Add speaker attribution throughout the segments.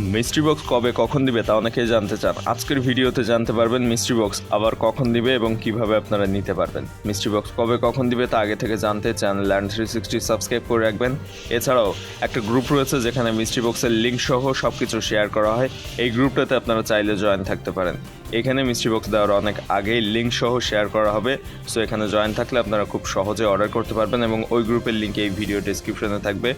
Speaker 1: Mystery box কবে কখন দিবে তা অনেকেই জানতে চান। আজকের ভিডিওতে জানতে পারবেন মিস্ট্রি বক্স আবার কখন দিবে এবং কীভাবে আপনারা নিতে পারবেন। মিস্ট্রি বক্স কবে কখন দিবে তা আগে থেকে জানতে channel land three sixty subscribe করে রাখবেন। এছাড়াও একটা গ্রুপ রয়েছে যেখানে মিস্ট্রি বক্সের লিঙ্ক সহ সব কিছু শেয়ার করা হয়। এই গ্রুপটাতে আপনারা চাইলে জয়েন থাকতে পারেন। এখানে মিস্ট্রি বক্স দেওয়ার অনেক আগেই লিঙ্ক সহ শেয়ার করা হবে। সো এখানে জয়েন থাকলে আপনারা খুব সহজে অর্ডার করতে পারবেন এবং ওই গ্রুপের লিঙ্ক এই ভিডিও ডেসক্রিপশনে থাকবে।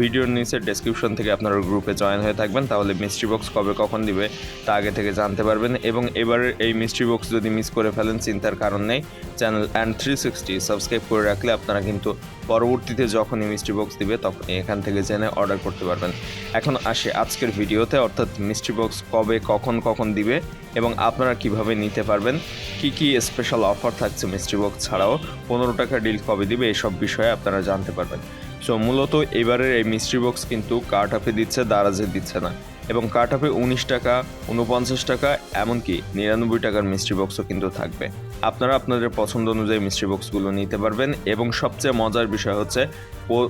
Speaker 1: ভিডিওর নিচে ডেসক্রিপশন থেকে আপনারা গ্রুপে জয়েন হয়ে থাকবেন। তাহলে মিস্ট্রি বক্স কবে কখন দিবে তা আগে থেকে জানতে পারবেন। এবং এবারের এই মিস্ট্রি বক্স যদি মিস করে ফেলেন, চিন্তার কারণ নেই। Channel and three sixty subscribe করে রাখলে আপনারা কিন্তু পরবর্তীতে যখনই মিস্ট্রি বক্স দিবে, তখনই এখান থেকে জেনে অর্ডার করতে পারবেন। এখন আসে আজকের ভিডিওতে, অর্থাৎ মিস্ট্রি বক্স কবে, কখন কখন দিবে এবং আপনারা কীভাবে নিতে পারবেন, কি কি স্পেশাল অফার থাকছে মিস্ট্রি বক্স ছাড়াও, পনেরো টাকা ডিল কবে দিবে, এসব বিষয়ে আপনারা জানতে পারবেন। সো মূলত এবারের এই মিস্ট্রি বক্স কিন্তু কার্ট আপে দিচ্ছে, দারাজে দিচ্ছে না। এবং কাট উনিশ টাকা উনপঞ্চাশ টাকা, এমনকি নিরানব্বই টাকার মিস্ট্রি বক্সও কিন্তু থাকবে। আপনারা আপনাদের পছন্দ অনুযায়ী মিস্ট্রি বক্সগুলো নিতে পারবেন এবং সবচেয়ে মজার বিষয় হচ্ছে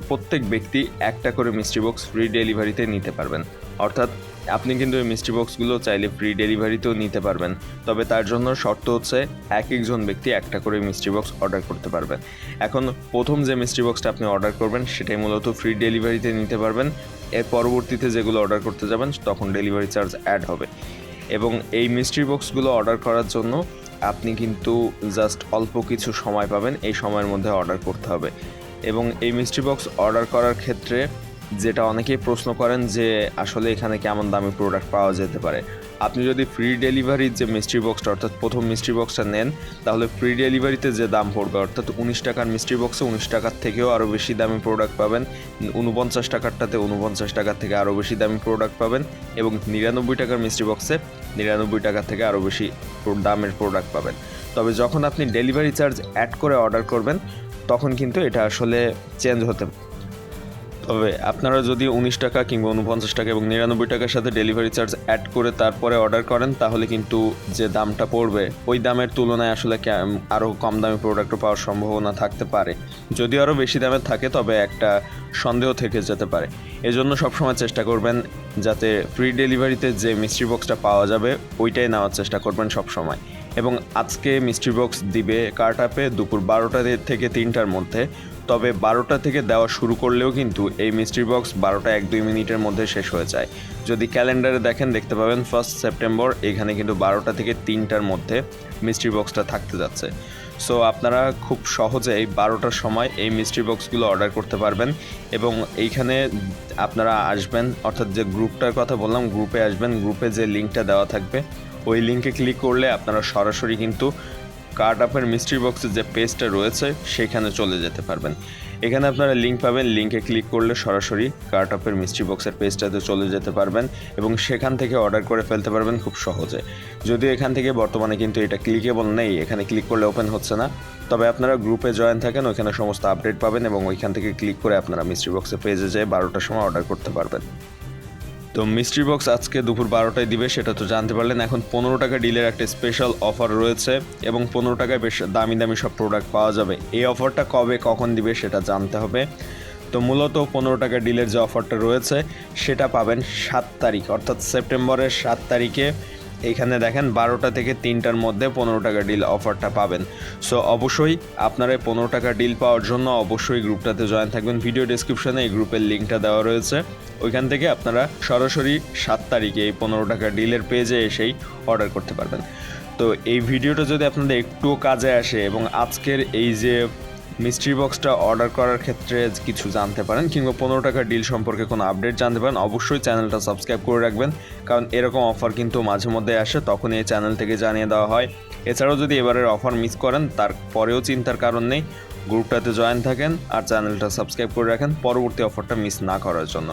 Speaker 1: প্রত্যেক ব্যক্তি একটা করে মিস্ট্রি বক্স ফ্রি ডেলিভারিতে নিতে পারবেন। অর্থাৎ আপনি কিন্তু এই মিস্ট্রি বক্সগুলো চাইলে ফ্রি ডেলিভারিতেও নিতে পারবেন। তবে তার জন্য শর্ত হচ্ছে এক একজন ব্যক্তি একটা করে মিস্ট্রি বক্স অর্ডার করতে পারবেন এখন প্রথম যে মিস্ট্রি বক্সটা আপনি অর্ডার করবেন, সেটাই মূলত ফ্রি ডেলিভারিতে নিতে পারবেন। এর পরবর্তীতে যেগুলো অর্ডার করতে যাবেন, তখন ডেলিভারি চার্জ অ্যাড হবে। এবং এই মিস্ট্রি বক্সগুলো অর্ডার করার জন্য আপনি কিন্তু জাস্ট অল্প কিছু সময় পাবেন, এই সময়ের মধ্যে অর্ডার করতে হবে। এবং এই মিস্ট্রি বক্স অর্ডার করার ক্ষেত্রে যেটা অনেকেই প্রশ্ন করেন যে আসলে এখানে কেমন দামি প্রোডাক্ট পাওয়া যেতে পারে। আপনি যদি ফ্রি ডেলিভারির যে মিস্ট্রি বক্সটা অর্থাৎ প্রথম মিস্ট্রি বক্সটা নেন, তাহলে ফ্রি ডেলিভারিতে যে দাম পড়বে, অর্থাৎ উনিশ টাকার মিস্ট্রি বক্সে উনিশ টাকার থেকেও আরও বেশি দামি প্রোডাক্ট পাবেন উনপঞ্চাশ টাকারটাতে উনপঞ্চাশ টাকার থেকে আরও বেশি দামি প্রোডাক্ট পাবেন এবং নিরানব্বই টাকার মিস্ট্রি বক্সে নিরানব্বই টাকার থেকে আরও বেশি দামের প্রোডাক্ট পাবেন। তবে যখন আপনি ডেলিভারি চার্জ অ্যাড করে অর্ডার করবেন, তখন কিন্তু এটা আসলে চেঞ্জ হতে তবে আপনারা যদি উনিশ টাকা কিংবা উনপঞ্চাশ টাকা এবং নিরানব্বই টাকার সাথে ডেলিভারি চার্জ অ্যাড করে তারপরে অর্ডার করেন, তাহলে কিন্তু যে দামটা পড়বে, ওই দামের তুলনায় আসলে আরও কম দামে প্রোডাক্টও পাওয়ার সম্ভাবনা থাকতে পারে। যদি আরও বেশি দামের থাকে, তবে একটা সন্দেহ থেকে যেতে পারে। এজন্য সবসময় চেষ্টা করবেন যাতে ফ্রি ডেলিভারিতে যে মিস্ট্রি বক্সটা পাওয়া যাবে, ওইটাই নেওয়ার চেষ্টা করবেন সবসময়। এবং আজকে মিস্ট্রি বক্স দিবে কার্ট আপে দুপুর বারোটা থেকে তিনটার মধ্যে। তবে বারোটা থেকে দেওয়া শুরু করলেও কিন্তু এই মিস্ট্রি বক্স বারোটা এক দুই মিনিটের মধ্যে শেষ হয়ে যায়। যদি ক্যালেন্ডারে দেখেন, দেখতে পাবেন ফার্স্ট সেপ্টেম্বর এখানে কিন্তু বারোটা থেকে তিনটার মধ্যে মিস্ট্রি বক্সটা থাকতে যাচ্ছে। সো আপনারা খুব সহজেই বারোটার সময় এই মিস্ট্রি বক্সগুলো অর্ডার করতে পারবেন এবং এইখানে আপনারা আসবেন, অর্থাৎ যে গ্রুপটার কথা বললাম গ্রুপে আসবেন গ্রুপে যে লিঙ্কটা দেওয়া থাকবে, ওই লিঙ্কে ক্লিক করলে আপনারা সরাসরি কিন্তু কার্ড আপের মিস্ট্রি বক্সের যে পেজটা রয়েছে, সেখানে চলে যেতে পারবেন। এখানে আপনারা লিঙ্ক পাবেন লিঙ্কে ক্লিক করলে সরাসরি কার্ট আপের মিস্ট্রি বক্সের পেজটাতে চলে যেতে পারবেন এবং সেখান থেকে অর্ডার করে ফেলতে পারবেন খুব সহজে। যদিও এখান থেকে বর্তমানে কিন্তু এটা ক্লিকেবল নেই, এখানে ক্লিক করলে ওপেন হচ্ছে না। তবে আপনারা গ্রুপে জয়েন থাকেন, ওইখানে সমস্ত আপডেট পাবেন এবং ওইখান থেকে ক্লিক করে আপনারা মিস্ট্রি বক্সের পেজে যেয়ে বারোটার সময় অর্ডার করতে পারবেন। তো মিস্ট্রি বক্স আজকে দুপুর বারোটায় দিবে, সেটা তো জানতে পারলেন। এখন পনেরো টাকা ডিলের একটা স্পেশাল অফার রয়েছে এবং পনেরো টাকায় বেশ দামি দামি সব প্রোডাক্ট পাওয়া যাবে। এই অফারটা কবে, কখন দিবে, সেটা জানতে হবে। তো মূলত পনেরো টাকা ডিলের যে অফারটা রয়েছে, সেটা পাবেন সাত তারিখ, অর্থাৎ সেপ্টেম্বরের সাত তারিখে। এইখানে দেখেন বারোটা থেকে তিনটার মধ্যে পনেরো টাকা ডিল অফারটা পাবেন। সো অবশ্যই আপনারা পনেরো টাকা ডিল পাওয়ার জন্য অবশ্যই গ্রুপটাতে জয়েন থাকবেন। ভিডিও ডিসক্রিপশনে এই গ্রুপের লিঙ্কটা দেওয়া রয়েছে। ওইখান থেকে আপনারা সরাসরি সাত তারিখে এই পনেরো টাকা ডিলের পেজে এসেই অর্ডার করতে পারবেন। তো এই ভিডিওটা যদি আপনাদের একটুও কাজে আসে এবং আজকের এই যে মিস্ট্রি বক্সটা অর্ডার করার ক্ষেত্রে কিছু জানতে পারেন কিংবা পনেরো টাকার ডিল সম্পর্কে কোনো আপডেট জানতে পারেন, অবশ্যই চ্যানেলটা সাবস্ক্রাইব করে রাখবেন। কারণ এরকম অফার কিন্তু মাঝে মধ্যে আসে তখন এই চ্যানেল থেকে জানিয়ে দেওয়া হয়। এছাড়াও যদি এবারের অফার মিস করেন, তার পরেও চিন্তার কারণ নেই। গ্রুপটাতে জয়েন থাকেন আর চ্যানেলটা সাবস্ক্রাইব করে রাখেন, পরবর্তী অফারটা মিস না করার জন্য।